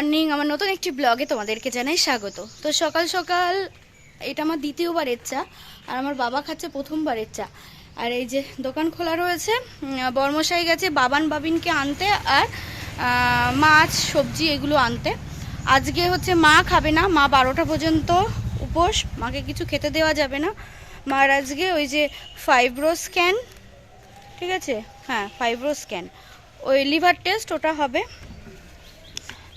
Morning আমার নতুন একটি ব্লগে তোমাদেরকে জানাই স্বাগত। তো সকাল সকাল এটা আমার দ্বিতীয়বারের চা আর আমার বাবা খাচ্ছে প্রথমবারের চা আর এই যে দোকান খোলা রয়েছে বর্মশাই গেছে বাবান বাবিনকে আনতে আর মাছ, সবজি এগুলো আনতে। আজকে হচ্ছে মা খাবে না, মা বারোটা পর্যন্ত উপোস, মাকে কিছু খেতে দেওয়া যাবে না। মার আজকে ওই যে ফাইব্রো স্ক্যান ঠিক আছে? হ্যাঁ ফাইব্রো স্ক্যান ওই লিভার টেস্ট ওটা হবে।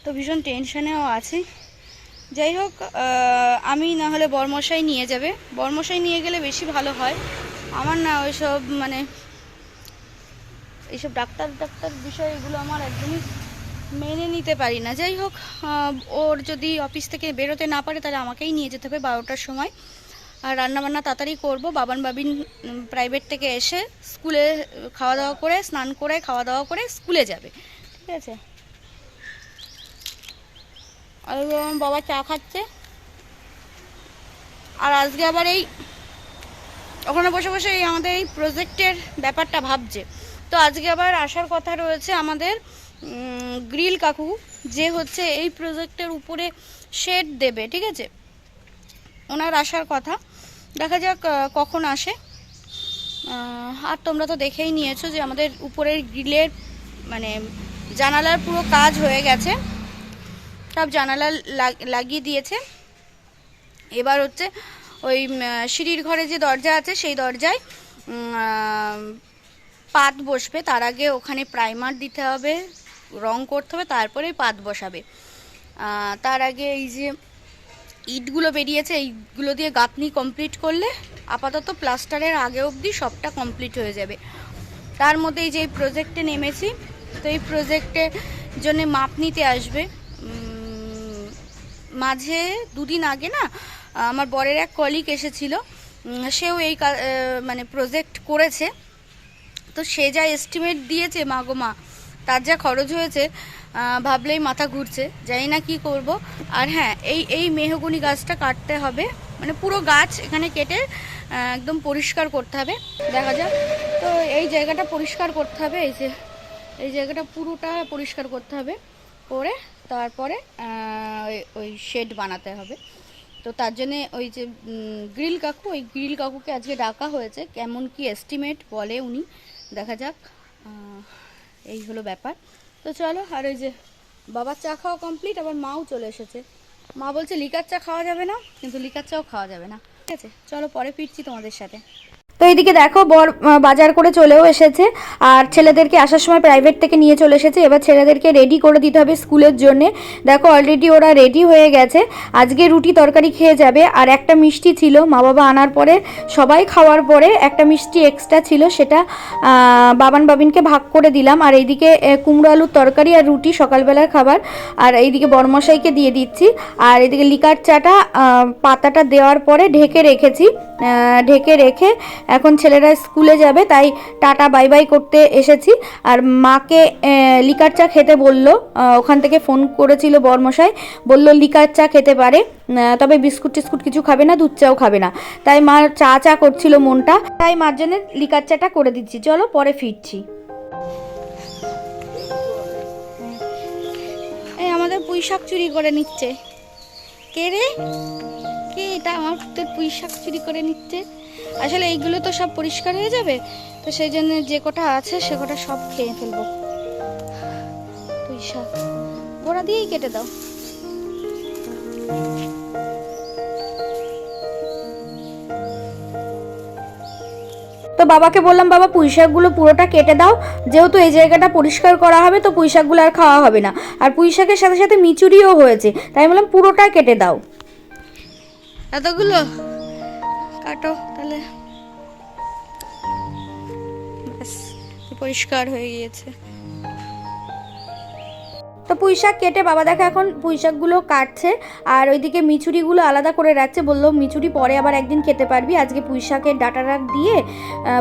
তো ভীষণ টেনশনেও আছি। যাই হোক আমি না হলে বর্মশাই নিয়ে যাবে। বর্মশাই নিয়ে গেলে বেশি ভালো হয়। আমার না ওইসব মানে এইসব ডাক্তার ডাক্তার বিষয় এগুলো আমার একদমই মেনে নিতে পারি না। যাই হোক ওর যদি অফিস থেকে বেরোতে না পারে তাহলে আমাকেই নিয়ে যেতে হবে বারোটার সময়। আর রান্নাবান্না তাড়াতাড়ি করব। বাবান বাবিন প্রাইভেট থেকে এসে স্কুলে খাওয়া দাওয়া করে, স্নান করে, খাওয়া দাওয়া করে স্কুলে যাবে। ঠিক আছে? আমার বাবা চা খাচ্ছে। আর আজকে আবার এই ওখানে বসে বসে এই আমাদের এই প্রজেক্টের ব্যাপারটা ভাবছে। তো আজকে আবার আসার কথা রয়েছে আমাদের গ্রিল কাকু, যে হচ্ছে এই প্রজেক্টের উপরে শেড দেবে, ঠিক আছে? ওনার আসার কথা। দেখা যাক কখন আসে। আর তোমরা তো দেখেই নিয়েছো যে আমাদের উপরের গ্রিলের মানে জানালার পুরো কাজ হয়ে গেছে। সব জানালা লাগ- লাগিয়ে দিয়েছে। এবার হচ্ছে ওই সিঁড়ির ঘরে যে দরজা আছে, সেই দরজায় পাত বসবে। তার আগে ওখানে প্রাইমার দিতে হবে, রং করতে হবে, তারপরে পাত বসাবে। তার আগে এই যে ইটগুলো বেরিয়েছে, এইগুলো দিয়ে গাঁথনি কমপ্লিট করলে আপাতত প্লাস্টারের আগে অবধি সবটা কমপ্লিট হয়ে যাবে। তার মধ্যে এই যে প্রজেক্টে নেমেছি, তো এই প্রজেক্টের জন্য মাপ নিতে আসবে। মাঝে দুদিন আগে না, আমার বরের এক কলিগ এসেছিল সেও এই মানে প্রজেক্ট করেছে। তো সে যা এস্টিমেট দিয়েছে, মা গো মা, তার যা খরচ হয়েছে ভাবলেই মাথা ঘুরছে, জানি না কি করব। আর হ্যাঁ এই এই মেহগুনি গাছটা কাটতে হবে মানে পুরো গাছ এখানে কেটে একদম পরিষ্কার করতে হবে, দেখা যাক। তো এই জায়গাটা পরিষ্কার করতে হবে, এই যে, এই জায়গাটা পুরোটা পরিষ্কার করতে হবে, করে তারপরে ওই- শেড বানাতে হবে। তো তার জন্যে ওই যে গ্রিল কাকু, ওই গ্রিল কাকুকে আজকে ডাকা হয়েছে। কেমন কি এস্টিমেট বলে উনি। দেখা যাক এই হলো ব্যাপার। তো চলো, আর ওই যে, বাবার চা খাওয়া কমপ্লিট আবার মাও চলে এসেছে। মা বলছে, লিকার চা খাওয়া যাবে না? কিন্তু লিকার চাও খাওয়া যাবে না। ঠিক আছে, চলো পরে ফিরছি তোমাদের সাথে। তো এইদিকে দেখো বর বাজার করে চলেও এসেছে। আর ছেলেদেরকে আসার সময় প্রাইভেট থেকে নিয়ে চলে এসেছে। এবার ছেলেদেরকে রেডি করে দিতে হবে স্কুলের জন্যে। দেখো অলরেডি ওরা রেডি হয়ে গেছে। আজকে রুটি তরকারি খেয়ে যাবে। আর একটা মিষ্টি ছিল মা বাবা আনার পরে, সবাই খাওয়ার পরে একটা মিষ্টি এক্সট্রা ছিল সেটা বাবান বাবিনকে ভাগ করে দিলাম। আর এইদিকে কুমড়ো আলুর তরকারি আর রুটি সকালবেলার খাবার। আর এইদিকে বরমশাইকে দিয়ে দিচ্ছি। আর এদিকে লিকার চাটা পাতাটা দেওয়ার পরে ঢেকে রেখেছি। ঢেকে রেখে এখন ছেলেরা স্কুলে যাবে, তাই টাটা, বাই বাই করতে এসেছি। আর মাকে লিকার চা খেতে বলল ওখান থেকে ফোন করেছিল বরমশাই, বলল লিকার চা খেতে পারে তবে বিস্কুট টিস্কুট কিছু খাবে না, দুধ চাও খাবে না। তাই মা চা চা করছিল মনটা, তাই মার জন্য লিকার চাটা করে দিচ্ছি। চলো পরে ফিরছি। এই আমাদের পুঁই শাক চুরি করে নিচ্ছে। কে রে? কে এটা আমার তোর পুঁই শাক চুরি করে নিচ্ছে। আসলে এইগুলো তো সব পরিষ্কার হয়ে যাবে, তো সেই জন্য যে কটা আছে সে কটা সব খেয়ে ফেলব। পুঁই শাক। গোড়া দিয়েই কেটে দাও। তো বাবাকে বললাম, বাবা, পুঁই শাকগুলো পুরোটা কেটে দাও। যেহেতু এই জায়গাটা পরিষ্কার করা হবে, তো পুঁই শাকগুলো আর খাওয়া হবে না। আর পুঁই শাকের সাথে সাথে মিচুরিও হয়েছে। তাই বললাম, পুরোটা কেটে দাও। এতগুলো? কাটো তাহলে। ব্যাস পরিষ্কার হয়ে গিয়েছে। তো পুঁই শাক কেটে বাবা দেখো এখন পুঁই শাকগুলো কাটছে, আর ওইদিকে মিচুরিগুলো আলাদা করে রাখছে। বলল মিচুরি পরে আবার একদিন খেতে পারবি। আজকে পুঁই শাকের ডাটা রাখ দিয়ে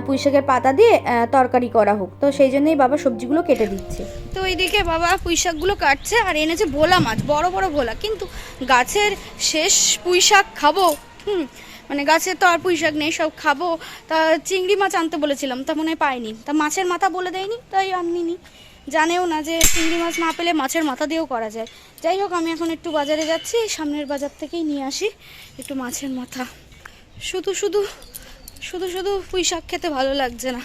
পুঁই শাকের পাতা দিয়ে তরকারি করা হোক। তো সেই জন্যই বাবা সবজিগুলো কেটে দিচ্ছে। তো এইদিকে বাবা পুঁই শাকগুলো কাটছে, আর এনেছে ভোলা মাছ, বড় বড় ভোলা। কিন্তু গাছের শেষ পুঁই শাক খাব, হুম মানে গাছের তো আর পুঁই শাক নেই, সব খাব। তা চিংড়ি মাছ আনতে বলেছিলাম, তা মনে পাইনি। তা মাছের মাথা বলে দেয়নি, তাই আনিনি জানেও না যে চিংড়ি মাছ না পেলে মাছের মাথা দিয়েও করা যায়। যাই হোক, আমি এখন একটু বাজারে যাচ্ছি, সামনের বাজার থেকেই নিয়ে আসি একটু মাছের মাথা। শুধু শুধু শুধু শুধু পুঁই শাক খেতে ভালো লাগছে না।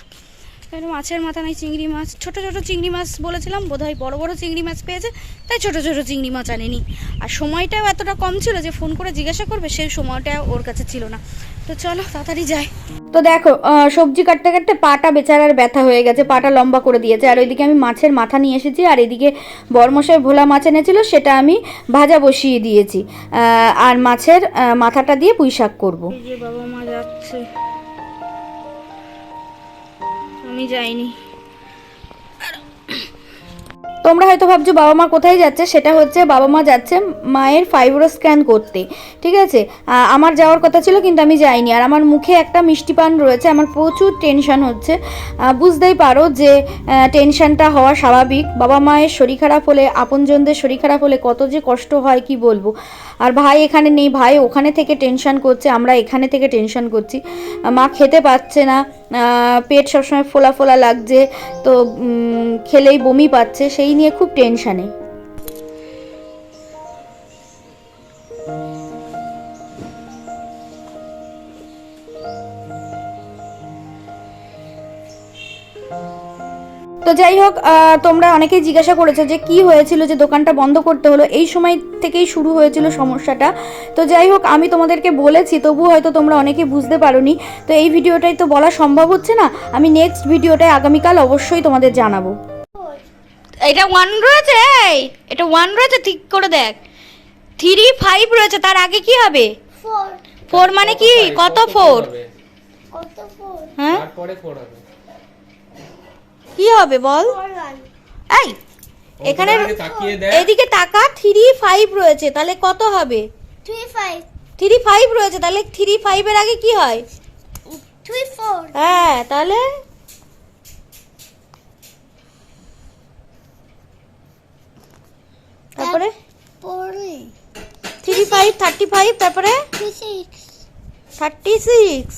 মাছের মাথা নাই চিংড়ি মাছ। ছোট ছোট চিংড়ি মাছ বলেছিলাম, বোধহয় বড় বড় চিংড়ি মাছ পেয়েছে, তাই ছোট ছোট চিংড়ি মাছ আনেনি। আর সময়টাও এতটা কম ছিল যে ফোন করে জিজ্ঞাসা করবে, সেই সময়টা ওর কাছে ছিল না। তো চলো তাড়াতাড়ি যাই। তো দেখো সবজি কাটতে কাটতে পাটা বেচারার ব্যথা হয়ে গেছে পাটা লম্বা করে দিয়েছে। আর ওইদিকে আমি মাছের মাথা নিয়ে এসেছি আর এদিকে বরমশাই ভোলা মাছ এনেছিল সেটা আমি ভাজা বসিয়ে দিয়েছি। আর মাছের মাথাটা দিয়ে পুঁই শাক করব। বাবা মা যাচ্ছে। আমি যাইনি। তোমরা হয়তো ভাবছ বাবা মা কোথায় যাচ্ছে? সেটা হচ্ছে বাবা মা যাচ্ছে মায়ের ফাইব্রো স্ক্যান করতে, ঠিক আছে? আমার যাওয়ার কথা ছিল কিন্তু আমি যাইনি। আর আমার মুখে একটা মিষ্টি পান রয়েছে, আমার প্রচুর টেনশন হচ্ছে। বুঝতেই পারো যে টেনশনটা হওয়া স্বাভাবিক। বাবা মায়ের শরীর খারাপ হলে, আপনজনদের শরীর খারাপ হলে কত যে কষ্ট হয়, কি বলব? আর ভাই এখানে নেই, ভাই ওখানে থেকে টেনশন করছে, আমরা এখানে থেকে টেনশন করছি। মা খেতে পাচ্ছে না পেট সবসময় ফোলা ফোলা লাগছে তো খেলেই বমি পাচ্ছে সেই নিয়ে খুব টেনশানে তো যাই হোক তোমরা অনেকেই জিজ্ঞাসা করেছ যে কি হয়েছিল যে দোকানটা বন্ধ করতে হলো। এই সময় থেকেই শুরু হয়েছিল সমস্যাটা। তো যাই হোক আমি তোমাদেরকে বলেছি তবু হয়তো তোমরা অনেকে বুঝতে পারোনি। তো এই ভিডিওটাই তো বলা সম্ভব হচ্ছে না। আমি নেক্সট ভিডিওটায় আগামীকাল অবশ্যই তোমাদের জানাব। এটা ওয়ান রয়েছে এই! এটা ওয়ান রয়েছে ঠিক করে দেখ। থ্রি ফাইভ রয়েছে তার আগে কি হবে? ফোর মানে কি? কত ফোর হ্যাঁ? কি হবে বল? এই এখানে এদিকে টাকা থ্রি ফাইভ রয়েছে তাহলে কত হবে? থ্রি ফাইভ থ্রি ফাইভ রয়েছে তাহলে থ্রি ফাইভের আগে কি হয়? থ্রি ফোর হ্যাঁ তাহলে? তারপরে? পরে থ্রি ফাইভ থার্টি ফাইভ তারপরে? থার্টি সিক্স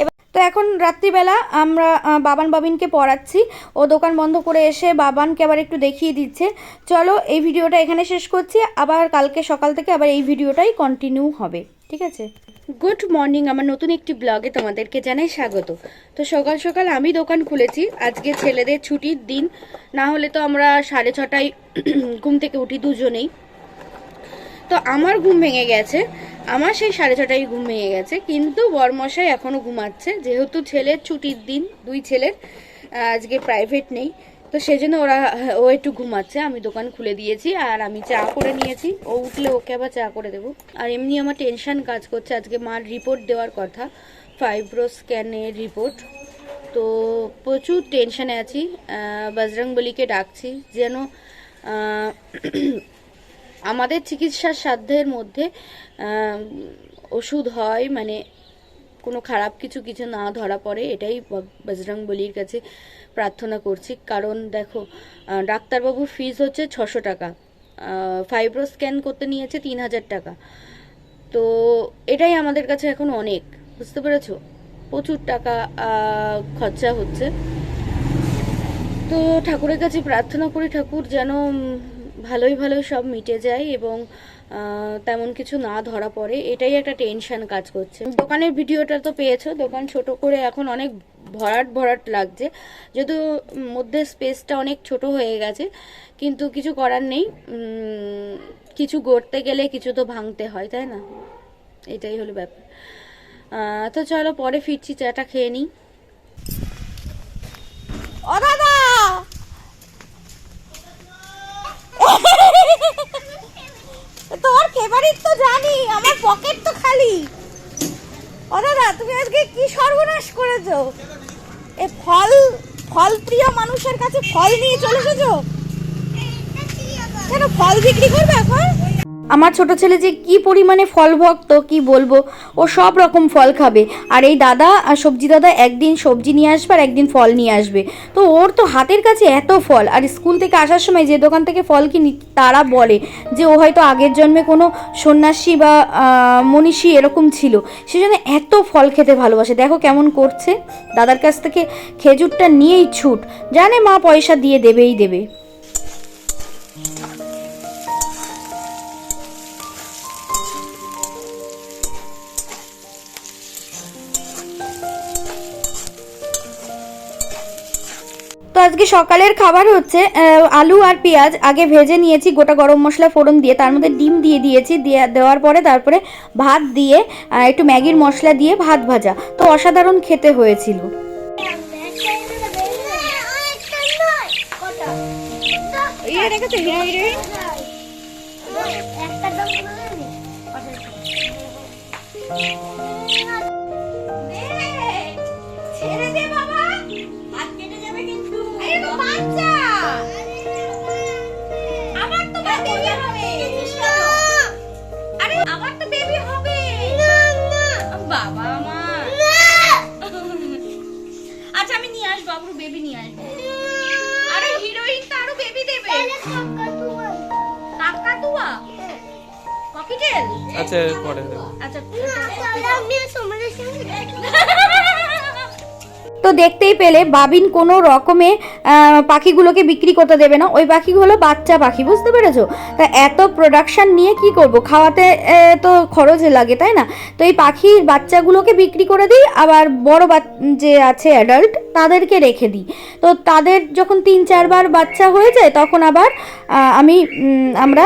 এবার তো এখন রাত্রিবেলা আমরা বাবান বাবিনকে পড়াচ্ছি। ও দোকান বন্ধ করে এসে বাবানকে আবার একটু দেখিয়ে দিচ্ছে। চলো এই ভিডিওটা এখানে শেষ করছি। আবার কালকে সকাল থেকে আবার এই ভিডিওটাই কন্টিনিউ হবে। ঠিক আছে? গুড মর্নিং আমার নতুন একটি ব্লগে তোমাদেরকে জানাই স্বাগত। তো সকাল সকাল আমি দোকান খুলেছি। আজকে ছেলেদের ছুটির দিন। না হলে তো আমরা সাড়ে ছটায় ঘুম থেকে উঠি দুজনেই। তো আমার ঘুম ভেঙে গেছে। আমার সেই সাড়ে ছটায় ঘুম ভেঙে গেছে, কিন্তু বরমশাই এখনও ঘুমাচ্ছে। যেহেতু ছেলের ছুটির দিন, দুই ছেলের, আজকে প্রাইভেট নেই। তো সেই জন্য ওরা, ও একটু ঘুমাচ্ছে। আমি দোকান খুলে দিয়েছি আর আমি চা করে নিয়েছি। ও উঠলে ওকে আবার চা করে দেবো। আর এমনি আমার টেনশন কাজ করছে। আজকে মার রিপোর্ট দেওয়ার কথা। ফাইব্রো স্ক্যানের রিপোর্ট তো প্রচুর টেনশানে আছি। বজরংবলীকে ডাকছি যেন আমাদের চিকিৎসার সাধ্যের মধ্যে ওষুধ হয় মানে কোনো খারাপ কিছু কিছু না ধরা পড়ে, এটাই বজরং বলির কাছে প্রার্থনা করছি। কারণ দেখো ডাক্তারবাবুর ফিজ হচ্ছে ছশো টাকা ফাইব্রো স্ক্যান করতে নিয়েছে তিন হাজার টাকা। তো এটাই আমাদের কাছে এখন অনেক, বুঝতে পেরেছ? প্রচুর টাকা খরচা হচ্ছে। তো ঠাকুরের কাছে প্রার্থনা করি, ঠাকুর যেন ভালোই ভালোই সব মিটে যায় এবং তেমন কিছু না ধরা পড়ে, এটাই একটা টেনশন কাজ করছে। দোকানের ভিডিওটা তো পেয়েছ, দোকান ছোট করে এখন অনেক ভরাট ভরাট লাগছে। যদিও মধ্যে স্পেসটা অনেক ছোট হয়ে গেছে, কিন্তু কিছু করার নেই। কিছু গড়তে গেলে কিছু তো ভাঙতে হয়, তাই না? এটাই হলো ব্যাপার। তো চলো পরে ফিরছি, চাটা খেয়ে নিই ও দাদা তোর ফেভারিট তো জানি, আমার পকেট তো খালি। ও তুমি আজকে কি সর্বনাশ করেছ? এ ফল ফল প্রিয় মানুষের কাছে ফল নিয়ে চলে এসেছ? কেন ফল বিক্রি করবে এখন? আমার ছোট ছেলে যে কি পরিমাণে ফল ভক্ত, কি বলব? ও সব রকম ফল খাবে। আর এই দাদা আর সবজি দাদা একদিন সবজি নিয়ে আসবে আর একদিন ফল নিয়ে আসবে। তো ওর তো হাতের কাছে এত ফল। আর স্কুল থেকে আসার সময় যে দোকান থেকে ফল কিনি, তারা বলে যে ও হয়তো আগের জন্মে কোনো সন্ন্যাসী বা মনীষী এরকম ছিল। সেজন্য এত ফল খেতে ভালোবাসে। দেখো কেমন করছে। দাদার কাছ থেকে খেজুরটা নিয়েই ছুট। জানে মা পয়সা দিয়ে দেবেই দেবে। আজকে সকালের খাবার হচ্ছে আলু আর পেঁয়াজ। আগে ভেজে নিয়েছি গোটা গরম মশলা ফোড়ন দিয়ে তার মধ্যে ডিম দিয়ে দিয়েছি দিয়ে দেওয়ার পরে তারপরে ভাত দিয়ে একটু ম্যাগির মশলা দিয়ে ভাত ভাজা। তো অসাধারণ খেতে হয়েছিল। ছেড়ে আচ্ছা পরে দেবো। আচ্ছা তো দেখতেই পেলে বাবিন কোনো রকমে পাখিগুলোকে বিক্রি করতে দেবে না। ওই পাখিগুলো বাচ্চা পাখি, বুঝতে পেরেছ? তা এত প্রোডাকশান নিয়ে কি করব? খাওয়াতে তো খরচ লাগে, তাই না? তো এই পাখির বাচ্চাগুলোকে বিক্রি করে দিই, আবার বড় যে আছে অ্যাডাল্ট তাদেরকে রেখে দিই। তো তাদের যখন তিন চারবার বাচ্চা হয়ে যায়, তখন আবার আমি আমরা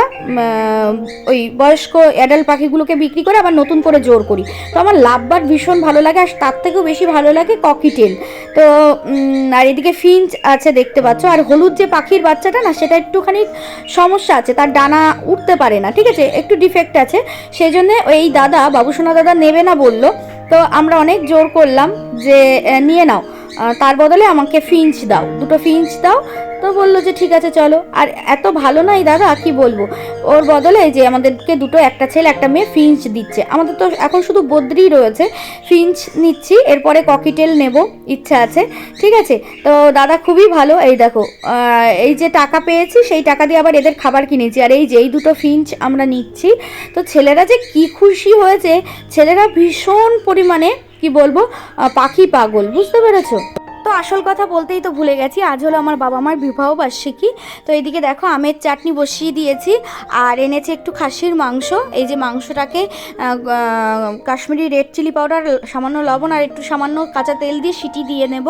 ওই বয়স্ক অ্যাডাল্ট পাখিগুলোকে বিক্রি করে আবার নতুন করে জোর করি। তো আমার লাভবার ভীষণ ভালো লাগে, আর তার থেকেও বেশি ভালো লাগে ককিটেল তো আর এদিকে ফিঞ্চ আছে দেখতে পাচ্ছ। আর হলুদ যে পাখির বাচ্চাটা না, সেটা একটুখানি সমস্যা আছে, তার ডানা উঠতে পারে না, ঠিক আছে? একটু ডিফেক্ট আছে। সেই জন্যে এই দাদা, বাবুসোনা দাদা নেবে না বলল। তো আমরা অনেক জোর করলাম যে নিয়ে নাও। তার বদলে আমাকে ফিঞ্চ দাও। দুটো ফিঞ্চ দাও তো বলল যে ঠিক আছে, চলো। আর এত ভালো নয় দাদা কি বলব? ওর বদলে যে আমাদেরকে দুটো একটা ছেলে, একটা মেয়ে ফিঞ্চ দিচ্ছে। আমাদের তো এখন শুধু বদ্রি রয়েছে। ফিঞ্চ নিচ্ছি, এরপরে ককিটেল নেব, ইচ্ছা আছে। ঠিক আছে? তো দাদা খুবই ভালো, এই দেখো এই যে টাকা পেয়েছি, সেই টাকা দিয়ে আবার এদের খাবার কিনেছি। আর এই যে, এই দুটো ফিঞ্চ আমরা নিচ্ছি। তো ছেলেরা যে কি খুশি হয়েছে, ছেলেরা ভীষণ পরিমাণে, কি বলব পাখি পাগল, বুঝতে পেরেছ? তো আসল কথা বলতেই তো ভুলে গেছি। আজ হলো আমার বাবা মার বিবাহ বার্ষিকী। তো এইদিকে দেখো আমের চাটনি বসিয়ে দিয়েছি। আর এনেছে একটু খাসির মাংস। এই যে মাংসটাকে কাশ্মীরি রেড চিলি পাউডার সামান্য লবণ আর একটু সামান্য কাঁচা তেল দিয়ে সিটি দিয়ে নেব।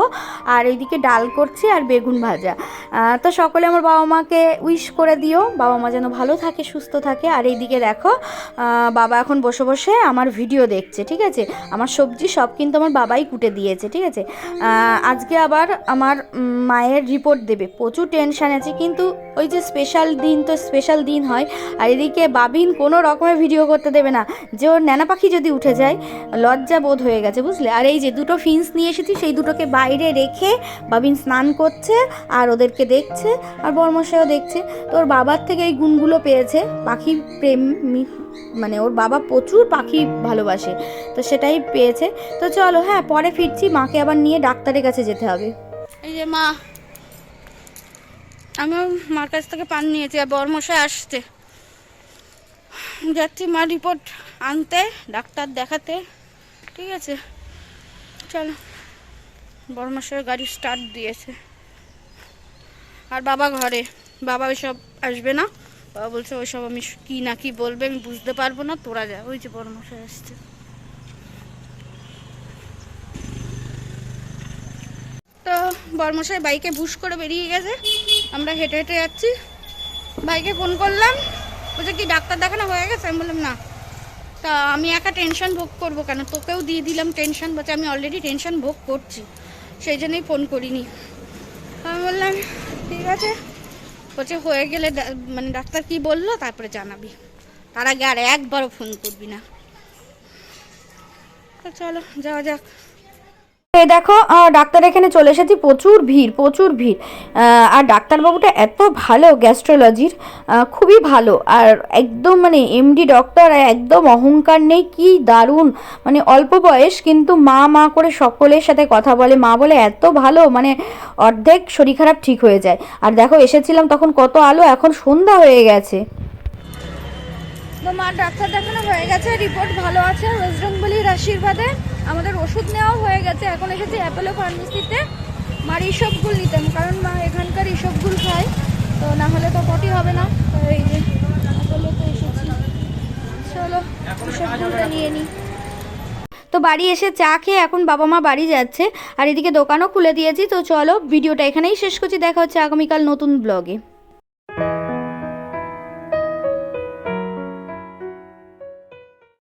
আর এইদিকে ডাল করছি আর বেগুন ভাজা। তো সকলে আমার বাবা মাকে উইশ করে দিও। বাবা মা যেন ভালো থাকে সুস্থ থাকে। আর এইদিকে দেখো বাবা এখন বসে বসে আমার ভিডিও দেখছে ঠিক আছে? আমার সবজি সব কিন্তু আমার বাবাই কুটে দিয়েছে ঠিক আছে? আহ, আজকে আবার আমার মায়ের রিপোর্ট দেবে। প্রচুর টেনশান আছে, কিন্তু ওই যে স্পেশাল দিন তো স্পেশাল দিন হয়, আর এদিকে বাবিন কোনো রকমের ভিডিও করতে দেবে না। যে ওর ন্যানা পাখি যদি উঠে যায়, লজ্জা বোধ হয়ে গেছে, বুঝলে? আর এই যে দুটো ফিন্স নিয়ে এসেছি, সেই দুটোকে বাইরে রেখে বাবিন স্নান করছে, আর ওদেরকে দেখছে, আর বর্মশাইও দেখছে। তো ওর বাবার থেকে এই গুণগুলো পেয়েছে পাখি প্রেম মানে ওর বাবা প্রচুর পাখি ভালোবাসে, তো সেটাই পেয়েছে। তো চলো হ্যাঁ পরে ফিরছি, মাকে আবার নিয়ে ডাক্তারের কাছে যেতে হবে। এই যে মা, আমিও মার কাছ থেকে পান নিয়েছি আর বরমশাই আসছে। যাচ্ছি মা রিপোর্ট আনতে, ডাক্তার দেখাতে, ঠিক আছে? চলো বরমশাই গাড়ি স্টার্ট দিয়েছে। আর বাবা ঘরে, বাবা ওইসব আসবে না। বাবা বলছে ওইসব আমি কি না কি বলবে আমি বুঝতে পারব না, তোরা যা। ওই যে বরমশাই আসছে। তো বর্মশাই বাইকে বুশ করে বেরিয়ে গেছে। আমরা হেঁটে হেঁটে যাচ্ছি। ভাইকে ফোন করলাম। বলছে, কি ডাক্তার দেখানো হয়ে গেছে? আমি বললাম, না। তা আমি একা টেনশন ভোগ করব কেন? তোকেও দিয়ে দিলাম টেনশন, বলছে, আমি অলরেডি টেনশন ভোগ করছি। সেই জন্যই ফোন করিনি। আমি বললাম, ঠিক আছে। বলছে, হয়ে গেলে মানে ডাক্তার কি বলল? তারপরে জানাবি। তার আগে আর একবারও ফোন করবি না। তো চলো, যাওয়া যাক। এই দেখো ডাক্তার এখানে চলে এসেছি। প্রচুর ভিড় প্রচুর ভিড়। আর ডাক্তারবাবুটা এত ভালো গ্যাস্ট্রোলজির খুবই ভালো। আর একদম মানে এমডি ডক্টর একদম অহংকার নেই, কি দারুণ। মানে অল্প বয়স, কিন্তু মা মা করে সকলের সাথে কথা বলে। মা বলে, এত ভালো মানে অর্ধেক শরীর খারাপ ঠিক হয়ে যায়। আর দেখো, এসেছিলাম তখন কত আলো, এখন সন্ধ্যা হয়ে গেছে। তো মার ডাক্তার দেখানো হয়ে গেছে, রিপোর্ট ভালো আছে বজরংবলির আশীর্বাদে। আমাদের ওষুধ নেওয়াও হয়ে গেছে। এখন এসেছি অ্যাপোলো ফার্মেসিতে। মার ইসবগুল নিতাম কারণ মা এখানকার ইসবগুল খায়। তো না হলে তো পটি হবে না। এই যে নিয়ে নিই। তো বাড়ি এসে চা খেয়ে এখন বাবা মা বাড়ি যাচ্ছে। আর এদিকে দোকানও খুলে দিয়েছি। তো চলো, ভিডিওটা এখানেই শেষ করছি। দেখা হচ্ছে আগামীকাল নতুন ব্লগে